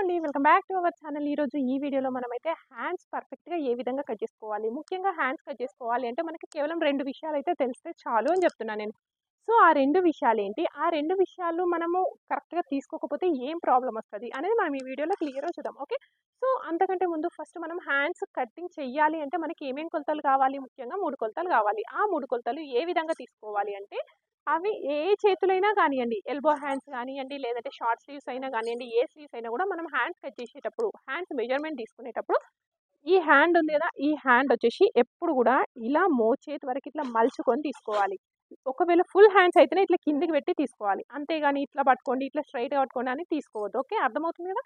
అండి. Welcome back to our channel. ఈరోజు ఈ వీడియోలో మనమైతే హ్యాండ్స్ పర్ఫెక్ట్గా ఏ విధంగా కట్ చేసుకోవాలి ముఖ్యంగా హ్యాండ్స్ కట్ చేసుకోవాలి అంటే మనకి కేవలం రెండు విషయాలు అయితే తెలిస్తే చాలు అని చెప్తున్నాను నేను. సో ఆ రెండు విషయాలు ఏంటి ఆ రెండు విషయాలు మనము కరెక్ట్గా తీసుకోకపోతే ఏం ప్రాబ్లం వస్తుంది అనేది మనం ఈ వీడియోలో క్లియర్గా చూద్దాం. ఓకే? సో అంతకంటే ముందు ఫస్ట్ మనం హ్యాండ్స్ కటింగ్ చేయాలి అంటే మనకి ఏమేమి కొలతలు కావాలి? ముఖ్యంగా మూడు కొలతలు కావాలి. ఆ మూడు కొలతలు ఏ విధంగా తీసుకోవాలి అంటే అవి ఏ చేతులైనా కానివ్వండి ఎల్బో హ్యాండ్స్ కానివ్వండి లేదంటే షార్ట్ స్లీవ్స్ అయినా కానివ్వండి ఏ స్లీవ్స్ అయినా కూడా మనం హ్యాండ్స్ కట్ చేసేటప్పుడు హ్యాండ్స్ మెజర్మెంట్ తీసుకునేటప్పుడు ఈ హ్యాండ్ ఉంది కదా ఈ హ్యాండ్ వచ్చేసి ఎప్పుడు కూడా ఇలా మోచేతి వరకు ఇట్లా మలుచుకొని తీసుకోవాలి. ఒకవేళ ఫుల్ హ్యాండ్స్ అయితేనే ఇట్లా కిందికి పెట్టి తీసుకోవాలి. అంతేగాని ఇట్లా పట్టుకోండి ఇట్లా స్ట్రైట్గా పట్టుకోండి అని తీసుకోవద్దు. ఓకే? అర్థమవుతుంది కదా?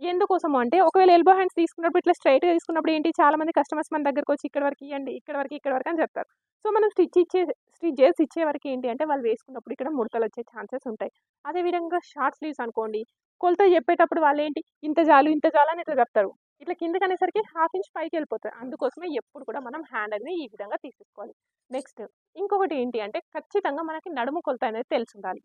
ఎందుకోసం అంటే ఒకవేళ ఎల్బో హ్యాండ్స్ తీసుకున్నప్పుడు ఇట్లా స్ట్రైట్గా తీసుకున్నప్పుడు ఏంటి? చాలా మంది కస్టమర్స్ మన దగ్గరకు వచ్చి ఇక్కడ వరకు ఇవ్వండి ఇక్కడ వరకు ఇక్కడ వరకు అని చెప్తారు. సో మనం స్టిచ్ ఇచ్చే స్టిచ్ చేసి ఇచ్చే వరకు ఏంటి అంటే వాళ్ళు వేసుకున్నప్పుడు ఇక్కడ ముడతలు వచ్చే ఛాన్సెస్ ఉంటాయి. అదేవిధంగా షార్ట్ స్లీవ్స్ అనుకోండి కొలత చెప్పేటప్పుడు వాళ్ళు ఏంటి ఇంత జాలు ఇంత జాలు అని ఇట్లా చెప్తారు. ఇట్లా కిందకి అనేసరికి హాఫ్ ఇంచ్ పైకి వెళ్ళిపోతుంది అందుకోసమే ఎప్పుడు కూడా మనం హ్యాండ్ అనేది ఈ విధంగా తీసేసుకోవాలి. నెక్స్ట్ ఇంకొకటి ఏంటి అంటే ఖచ్చితంగా మనకి నడుము కొలత అనేది తెలిసి ఉండాలి.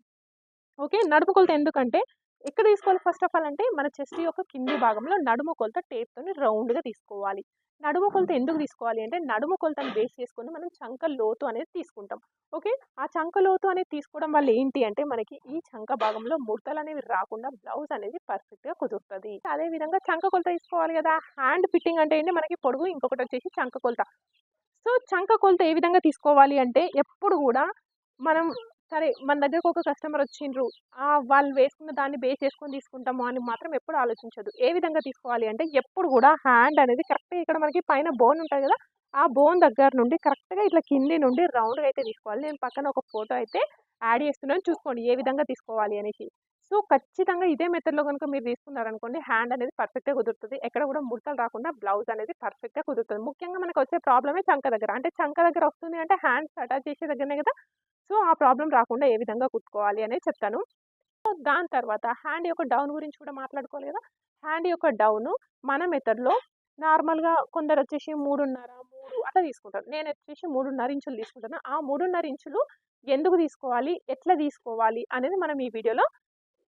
ఓకే? నడుము కొలత ఎందుకంటే ఎక్కడ తీసుకోవాలి? ఫస్ట్ ఆఫ్ ఆల్ అంటే మన చెస్ట్ యొక్క కింది భాగంలో నడుము కొలత టేప్తోని రౌండ్గా తీసుకోవాలి. నడుము కొలత ఎందుకు తీసుకోవాలి అంటే నడుము కొలతను బేస్ చేసుకొని మనం చంక లోతు అనేది తీసుకుంటాం. ఓకే? ఆ చంక లోతు అనేది తీసుకోవడం వల్ల ఏంటి అంటే మనకి ఈ చంక భాగంలో ముడతలు అనేవి రాకుండా బ్లౌజ్ అనేది పర్ఫెక్ట్గా కుదురుతుంది. అదే విధంగా చంక కొలత తీసుకోవాలి కదా! హ్యాండ్ ఫిట్టింగ్ అంటే ఏంటి? మనకి పొడుగు ఇంకొకటి వచ్చేసి చంక కొలత. సో చంక కొలత ఏ విధంగా తీసుకోవాలి అంటే ఎప్పుడు కూడా మనం సరే మన దగ్గరకు ఒక కస్టమర్ వచ్చిండ్రు. వాళ్ళు వేసుకున్న దాన్ని బేస్ చేసుకొని తీసుకుంటాము అని మాత్రం ఎప్పుడు ఆలోచించదు. ఏ విధంగా తీసుకోవాలి అంటే ఎప్పుడు కూడా హ్యాండ్ అనేది కరెక్ట్గా ఇక్కడ మనకి పైన బోన్ ఉంటుంది కదా ఆ బోన్ దగ్గర నుండి కరెక్ట్గా ఇట్లా కింది నుండి రౌండ్గా అయితే తీసుకోవాలి. నేను పక్కన ఒక ఫోటో అయితే యాడ్ చేస్తున్నాను. చూసుకోండి ఏ విధంగా తీసుకోవాలి అనేసి. సో ఖచ్చితంగా ఇదే మెథడ్లో కనుక మీరు తీసుకున్నారనుకోండి హ్యాండ్ అనేది పర్ఫెక్ట్గా కుదురుతుంది. ఎక్కడ కూడా ముడతలు రాకుండా బ్లౌజ్ అనేది పర్ఫెక్ట్గా కుదురుతుంది. ముఖ్యంగా మనకు వచ్చే ప్రాబ్లమే చంక దగ్గర. అంటే చంక దగ్గర వస్తుంది అంటే హ్యాండ్స్ అటాచ్ చేసే దగ్గరనే కదా సో ఆ ప్రాబ్లం రాకుండా ఏ విధంగా కుట్టుకోవాలి అనేది చెప్తాను. సో దాని తర్వాత హ్యాండ్ యొక్క డౌన్ గురించి కూడా మాట్లాడుకోవాలి కదా! హ్యాండ్ యొక్క డౌన్ మన మెథడ్లో నార్మల్గా కొందరు వచ్చేసి మూడున్నర మూడు అట్లా తీసుకుంటారు. నేను వచ్చేసి మూడున్నర ఇంచులు తీసుకుంటాను. ఆ మూడున్నర ఇంచులు ఎందుకు తీసుకోవాలి? ఎట్లా తీసుకోవాలి? అనేది మనం ఈ వీడియోలో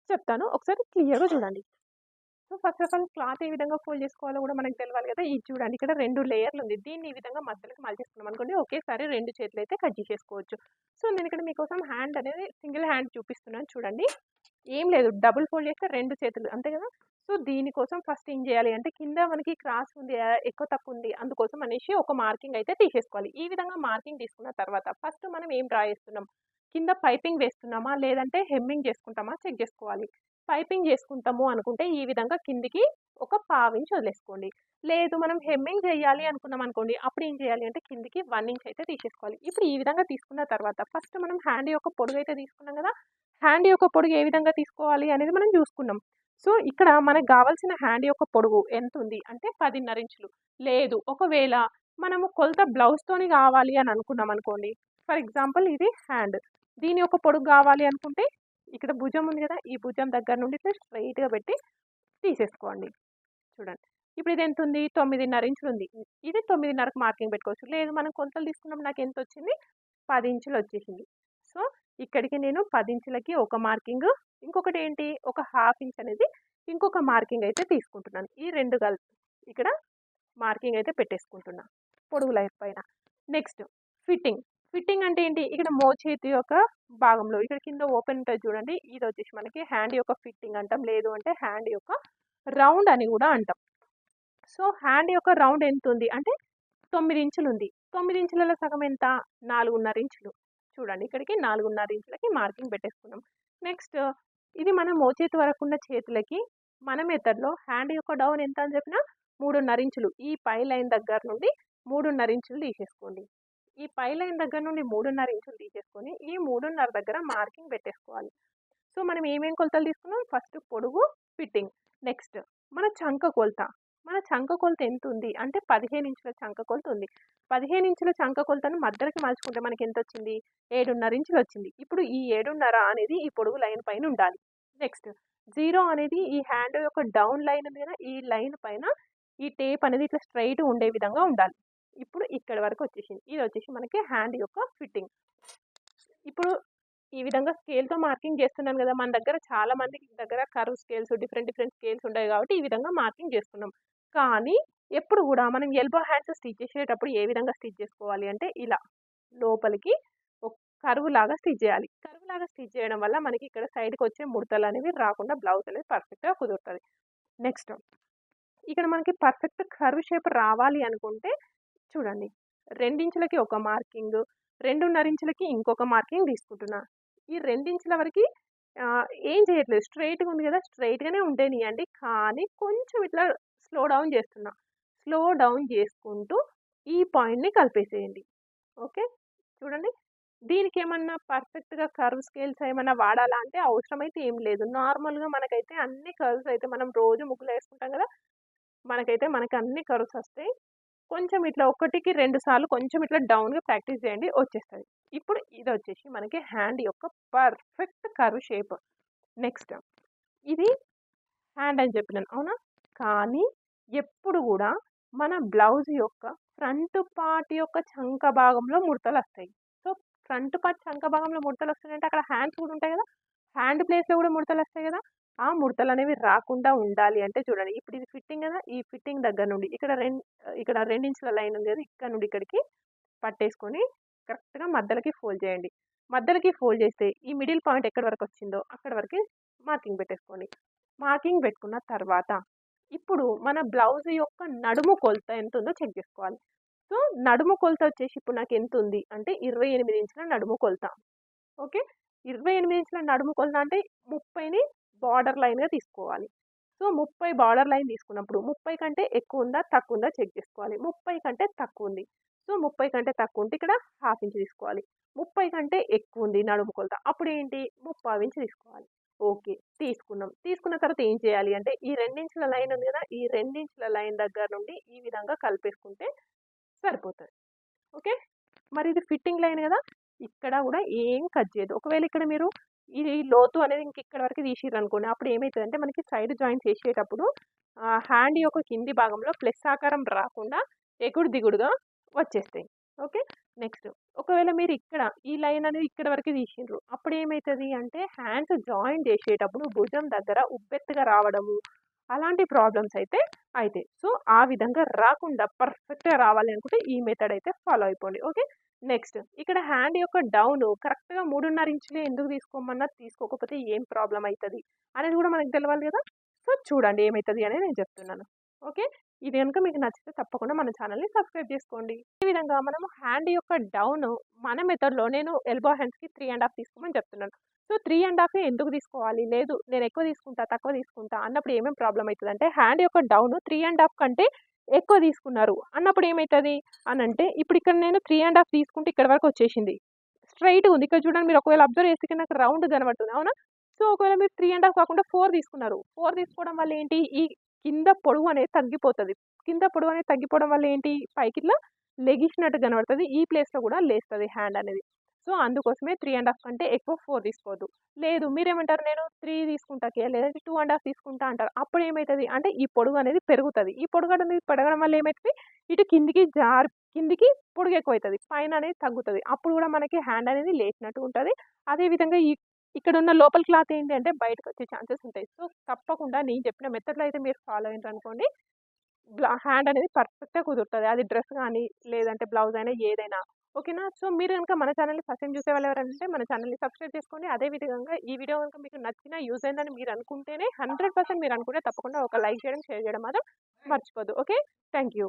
చెప్తాను. ఒకసారి క్లియర్గా చూడండి. So first of all cloth ఏ విధంగా ఫోల్డ్ చేసుకోవాలో కూడా మనకు తెలియాలి కదా. ఇది చూడండి ఇక్కడ రెండు లేయర్లు ఉంది. దీన్ని ఈ విధంగా మధ్యలోకి మలిచేసుకున్నాం అనుకోండి. ఒకేసారి రెండు చేతులు అయితే కట్ చేసేసుకోవచ్చు. సో నేను ఇక్కడ మీకోసం హ్యాండ్ అనేది సింగిల్ హ్యాండ్ చూపిస్తున్నాను చూడండి. ఏం లేదు డబుల్ ఫోల్డ్ చేస్తే రెండు చేతులు అంతే కదా. సో దీనికోసం ఫస్ట్ ఏం చేయాలి అంటే కింద మనకి క్రాస్ ఉంది ఎక్కువ తక్కువ ఉంది అందుకోసం అనేసి ఒక మార్కింగ్ అయితే తీసేసుకోవాలి. ఈ విధంగా మార్కింగ్ తీసుకున్న తర్వాత ఫస్ట్ మనం ఏం డ్రా చేస్తున్నాం? కింద పైపింగ్ వేస్తున్నామా? లేదంటే హెమ్మింగ్ చేసుకుంటామా? చెక్ చేసుకోవాలి. పైపింగ్ చేసుకుంటాము అనుకుంటే ఈ విధంగా కిందికి ఒక పావించి వదిలేసుకోండి. లేదు మనం హెమ్మింగ్ చేయాలి అనుకున్నాం అనుకోండి అప్పుడు ఏం చేయాలి అంటే కిందికి వన్ ఇంచ్ అయితే తీసేసుకోవాలి. ఇప్పుడు ఈ విధంగా తీసుకున్న తర్వాత ఫస్ట్ మనం హ్యాండ్ యొక్క పొడుగు అయితే తీసుకున్నాం కదా హ్యాండ్ యొక్క పొడుగు ఏ విధంగా తీసుకోవాలి అనేది మనం చూసుకున్నాం. సో ఇక్కడ మనకు కావాల్సిన హ్యాండ్ యొక్క పొడుగు ఎంత ఉంది అంటే పదిన్నర ఇంచులు. లేదు ఒకవేళ మనము కొలత బ్లౌజ్తోని కావాలి అని అనుకున్నాం అనుకోండి ఫర్ ఎగ్జాంపుల్ ఇది హ్యాండ్. దీని యొక్క పొడుగు కావాలి అనుకుంటే ఇక్కడ భుజం ఉంది కదా ఈ భుజం దగ్గర నుండి ఇట్లా స్ట్రైట్గా పెట్టి తీసేసుకోండి. చూడండి. ఇప్పుడు ఇది ఎంత ఉంది? తొమ్మిదిన్నర ఇంచులు ఉంది. ఇది తొమ్మిదిన్నరకు మార్కింగ్ పెట్టుకోవచ్చు. లేదు మనం కొంతలు తీసుకున్నాం నాకు ఎంత వచ్చింది? పది ఇంచులు వచ్చేసింది. సో ఇక్కడికి నేను పది ఇంచులకి ఒక మార్కింగ్ ఇంకొకటి ఏంటి? ఒక హాఫ్ ఇంచ్ అనేది ఇంకొక మార్కింగ్ అయితే తీసుకుంటున్నాను. ఈ రెండు కలిపి ఇక్కడ మార్కింగ్ అయితే పెట్టేసుకుంటున్నా. పొడుగు లైఫ్ పైన. నెక్స్ట్ ఫిట్టింగ్ ఫిట్టింగ్ అంటే ఏంటి? ఇక్కడ మోచేతి యొక్క భాగంలో ఇక్కడ కింద ఓపెన్ ఉంటుంది చూడండి. ఇది వచ్చేసి మనకి హ్యాండ్ యొక్క ఫిట్టింగ్ అంటాం. లేదు అంటే హ్యాండ్ యొక్క రౌండ్ అని కూడా అంటాం. సో హ్యాండ్ యొక్క రౌండ్ ఎంత ఉంది అంటే తొమ్మిది ఇంచులు ఉంది. తొమ్మిది ఇంచులలో సగం ఎంత? నాలుగున్నర ఇంచులు. చూడండి ఇక్కడికి నాలుగున్నర ఇంచులకి మార్కింగ్ పెట్టేసుకున్నాం. నెక్స్ట్ ఇది మన మోచేతి వరకు ఉన్న చేతులకి మన మెథడ్లో హ్యాండ్ యొక్క డౌన్ ఎంత అని చెప్పినా? మూడున్నర ఇంచులు. ఈ పై లైన్ దగ్గర నుండి మూడున్నర ఇంచులు తీసేసుకోండి. ఈ పై లైన్ దగ్గర నుండి మూడున్నర ఇంచులు తీసేసుకొని ఈ మూడున్నర దగ్గర మార్కింగ్ పెట్టేసుకోవాలి. సో మనం ఏమేం కొలతలు తీసుకున్నాం? ఫస్ట్ పొడుగు ఫిట్టింగ్ నెక్స్ట్ మన చంక కొలత. మన చంక కొలత ఎంత ఉంది? అంటే పదిహేను ఇంచుల చంక కొలత ఉంది. పదిహేను ఇంచుల చంక కొలతను మద్దరికి మలుచుకుంటే మనకి ఎంత వచ్చింది? ఏడున్నర ఇంచులు వచ్చింది. ఇప్పుడు ఈ ఏడున్నర అనేది ఈ పొడుగు లైన్ పైన ఉండాలి. నెక్స్ట్ జీరో అనేది ఈ హ్యాండ్ యొక్క డౌన్ లైన్ మీద ఈ లైన్ పైన ఈ టేప్ అనేది ఇట్లా స్ట్రైట్ ఉండే విధంగా ఉండాలి. ఇప్పుడు ఇక్కడ వరకు వచ్చేసింది ఇది వచ్చేసి మనకి హ్యాండ్ యొక్క ఫిట్టింగ్ ఇప్పుడు ఈ విధంగా స్కేల్‌తో మార్కింగ్ చేస్తున్నాను కదా! మన దగ్గర చాలా మంది దగ్గర curve scales different different scales ఉంటాయి కాబట్టి ఈ విధంగా మార్కింగ్ చేసుకున్నాం. కానీ ఎప్పుడు కూడా మనం ఎల్బో హ్యాండ్స్ స్టిచ్ చేసేటప్పుడు ఏ విధంగా స్టిచ్ చేసుకోవాలి అంటే ఇలా లోపలికి ఒక కరువు లాగా స్టిచ్ చేయాలి. కరువు లాగా స్టిచ్ చేయడం వల్ల మనకి ఇక్కడ సైడ్‌కి వచ్చే ముడతలు అనేవి రాకుండా బ్లౌజ్ అనేది పర్ఫెక్ట్‌గా కుదురుతుంది నెక్స్ట్ ఇక్కడ మనకి పర్ఫెక్ట్ కర్వ్ షేప్ రావాలి అనుకుంటే చూడండి. రెండించులకి ఒక మార్కింగ్, రెండున్నరించులకి ఇంకొక మార్కింగ్ తీసుకుంటున్నా. ఈ రెండించుల వరకి ఏం చేయట్లేదు. స్ట్రైట్గా ఉంది కదా! స్ట్రెయిట్‌గానే ఉండేనియండి కానీ కొంచెం ఇట్లా స్లో డౌన్ చేస్తున్నా. స్లో డౌన్ చేసుకుంటూ ఈ పాయింట్‌ని కలిపేసేయండి. ఓకే. చూడండి. దీనికి ఏమన్నా పర్ఫెక్ట్‌గా కర్వ్ స్కేల్స్ ఏమన్నా వాడాలా అంటే అవసరమైతే ఏం లేదు. నార్మల్‌గా మనకైతే అన్ని కర్వ్స్ అయితే మనం రోజు ముగ్గులు వేసుకుంటాం కదా! మనకైతే మనకి అన్ని కర్వ్స్ వస్తాయి. కొంచెం ఇట్లా ఒకటికి రెండు సార్లు కొంచెం ఇట్లా డౌన్‌గా ప్రాక్టీస్ చేయండి వచ్చేస్తుంది ఇప్పుడు ఇది వచ్చేసి మనకి హ్యాండ్ యొక్క పర్ఫెక్ట్ కర్వ్ షేప్. నెక్స్ట్ ఇది హ్యాండ్ అని చెప్పినాను. అవునా? కానీ ఎప్పుడు కూడా మన బ్లౌజ్ యొక్క ఫ్రంట్ పార్ట్ యొక్క చంక భాగంలో ముడతలు వస్తాయి సో, ఫ్రంట్ పార్ట్ చంక భాగంలో ముడతలు వస్తాయంటే అక్కడ హ్యాండ్స్ కూడా ఉంటాయి కదా! హ్యాండ్ ప్లేస్‌లో కూడా ముడతలు వస్తాయి కదా! ఆ ముడతలు అనేవి రాకుండా ఉండాలి అంటే చూడండి. ఇప్పుడు ఇది ఫిట్టింగ్ కదా! ఈ ఫిట్టింగ్ దగ్గర నుండి ఇక్కడ రెండు ఇక్కడ రెండించుల లైన్ ఉంది కదా! ఇక్కడ నుండి ఇక్కడికి పట్టేసుకొని కరెక్ట్‌గా మధ్యలకి ఫోల్డ్ చేయండి. మధ్యలకి ఫోల్డ్ చేస్తే ఈ మిడిల్ పాయింట్ ఎక్కడి వరకు వచ్చిందో అక్కడ వరకు మార్కింగ్ పెట్టేసుకోండి. మార్కింగ్ పెట్టుకున్న తర్వాత ఇప్పుడు మన బ్లౌజ్ యొక్క నడుము కొలత ఎంత ఉందో చెక్ చేసుకోవాలి. సో, నడుము కొలత వచ్చేసి ఇప్పుడు నాకు ఎంత ఉంది అంటే 28 ఇంచుల నడుము కొలత. ఓకే. 28 ఇంచుల నడుము కొలత అంటే 30ని బార్డర్ లైన్‌గా తీసుకోవాలి. సో, 30 బార్డర్ లైన్ తీసుకున్నప్పుడు 30 కంటే ఎక్కువ ఉందా? తక్కువ ఉందా? చెక్ చేసుకోవాలి. 30 కంటే తక్కువ ఉంది. సో, 30 కంటే తక్కువ ఉంటే ఇక్కడ హాఫ్ ఇంచ్ తీసుకోవాలి. 30 కంటే ఎక్కువ ఉంది నడుము కొలత. అప్పుడేంటి? ముప్పై ఇంచ్ తీసుకోవాలి. ఓకే. తీసుకున్నాం. తీసుకున్న తర్వాత ఏం చేయాలి అంటే ఈ రెండించుల లైన్ ఉంది కదా! ఈ రెండించుల లైన్ దగ్గర నుండి ఈ విధంగా కలిపేసుకుంటే సరిపోతుంది ఓకే. మరి ఇది ఫిట్టింగ్ లైన్ కదా! ఇక్కడ కూడా ఏం కట్ చేయదు ఒకవేళ ఇక్కడ మీరు ఇది లోతు అనేది ఇంక ఇక్కడ వరకు తీసిర్రనుకోండి. అప్పుడు ఏమవుతుందంటే మనకి సైడ్ జాయింట్స్ వేసేటప్పుడు హ్యాండ్ యొక్క కింది భాగంలో ప్లస్ ఆకారం రాకుండా ఎగుడు దిగుడుగా వచ్చేస్తాయి. ఓకే. నెక్స్ట్ ఒకవేళ మీరు ఇక్కడ ఈ లైన్ అనేది ఇక్కడ వరకు తీసిండ్రు. అప్పుడు ఏమవుతుంది అంటే హ్యాండ్స్ జాయిన్ చేసేటప్పుడు భుజం దగ్గర ఉబ్బెత్తుగా రావడము అలాంటి ప్రాబ్లమ్స్ అయితే అవుతాయి సో, ఆ విధంగా రాకుండా పర్ఫెక్ట్‌గా రావాలి అనుకుంటే ఈ మెథడ్ అయితే ఫాలో అయిపోండి. ఓకే. నెక్స్ట్ ఇక్కడ హ్యాండ్ యొక్క డౌన్ కరెక్ట్‌గా 3.5 ఇంచులే ఎందుకు తీసుకోమన్నా తీసుకోకపోతే ఏం ప్రాబ్లమ్ అవుతుంది అనేది కూడా మనకు తెలవాలి కదా! సో, చూడండి ఏమవుతుంది అనేది నేను చెప్తున్నాను. ఓకే. ఇది కనుక మీకు నచ్చితే తప్పకుండా మన ఛానల్‌ని సబ్స్క్రైబ్ చేసుకోండి. ఈ విధంగా మనము హ్యాండ్ యొక్క డౌన్ మన మెథడ్‌లో నేను ఎల్బో హ్యాండ్స్‌కి 3 ½ తీసుకోమని చెప్తున్నాను. సో, 3 ½ ఎందుకు తీసుకోవాలి? లేదు నేను ఎక్కువ తీసుకుంటా, తక్కువ తీసుకుంటా అన్నప్పుడు ఏమేం ప్రాబ్లమ్ అంటే హ్యాండ్ యొక్క డౌన్ 3 ½ కంటే ఎక్కువ తీసుకున్నారు అన్నప్పుడు ఏమవుతుంది అని అంటే ఇప్పుడు ఇక్కడ నేను త్రీ అండ్ హాఫ్ తీసుకుంటే ఇక్కడ వరకు వచ్చేసింది. స్ట్రైట్ ఉంది. ఇక్కడ చూడండి మీరు ఒకవేళ అబ్జర్వ్ చేస్తే నాకు రౌండ్ కనబడుతుంది. అవునా? సో, ఒకవేళ మీరు త్రీ అండ్ హాఫ్ కాకుండా ఫోర్ తీసుకున్నారు. ఫోర్ తీసుకోవడం వల్ల ఏంటి? ఈ కింద పొడవు అనేది తగ్గిపోతుంది కింద పొడవు అనేది తగ్గిపోవడం వల్ల ఏంటి? పైకి ఇట్లా లెగిసినట్టు కనబడుతుంది ఈ ప్లేస్‌లో కూడా లేస్తుంది హ్యాండ్ అనేది. సో, అందుకోసమే త్రీ అండ్ హాఫ్ కంటే ఎక్కువ ఫోర్ తీసుకోవద్దు. లేదు మీరేమంటారు నేను త్రీ తీసుకుంటాకే లేదంటే టూ అండ్ హాఫ్ తీసుకుంటా అంటారు. అప్పుడు ఏమవుతుంది అంటే ఈ పొడుగు అనేది పెరుగుతుంది ఈ పొడుగు అనేది పెరగడం వల్ల ఏమవుతుంది ఇటు కిందికి జారి కిందికి పొడుగు ఎక్కువవుతుంది పైన అనేది తగ్గుతుంది అప్పుడు కూడా మనకి హ్యాండ్ అనేది లేచినట్టు ఉంటుంది అదే విధంగా ఇక్కడ ఇక్కడున్న లోపల క్లాత్ ఏంటి అంటే బయటకు వచ్చే ఛాన్సెస్ ఉంటాయి. సో, తప్పకుండా నేను చెప్పిన మెథడ్‌లో అయితే మీరు ఫాలో అయిండ్రనుకోండి అనుకోండి హ్యాండ్ అనేది పర్ఫెక్ట్‌గా కుదురుతుంది అది డ్రెస్ కానీ లేదంటే బ్లౌజ్ అయినా ఏదైనా. ఓకేనా? సో, మీరు కనుక మన ఛానల్‌ని ఫస్ట్ టైం చూసే వాళ్ళు ఎవరంటే మన ఛానల్‌ని సబ్స్క్రైబ్ చేసుకోండి. అదే విధంగా ఈ వీడియో కనుక మీకు నచ్చిన యూజ్ అయిందని మీరు అనుకుంటేనే 100% మీరు అనుకుంటే తప్పకుండా ఒక లైక్ చేయడం, షేర్ చేయడం మాత్రం మర్చిపోదు ఓకే. Thank you.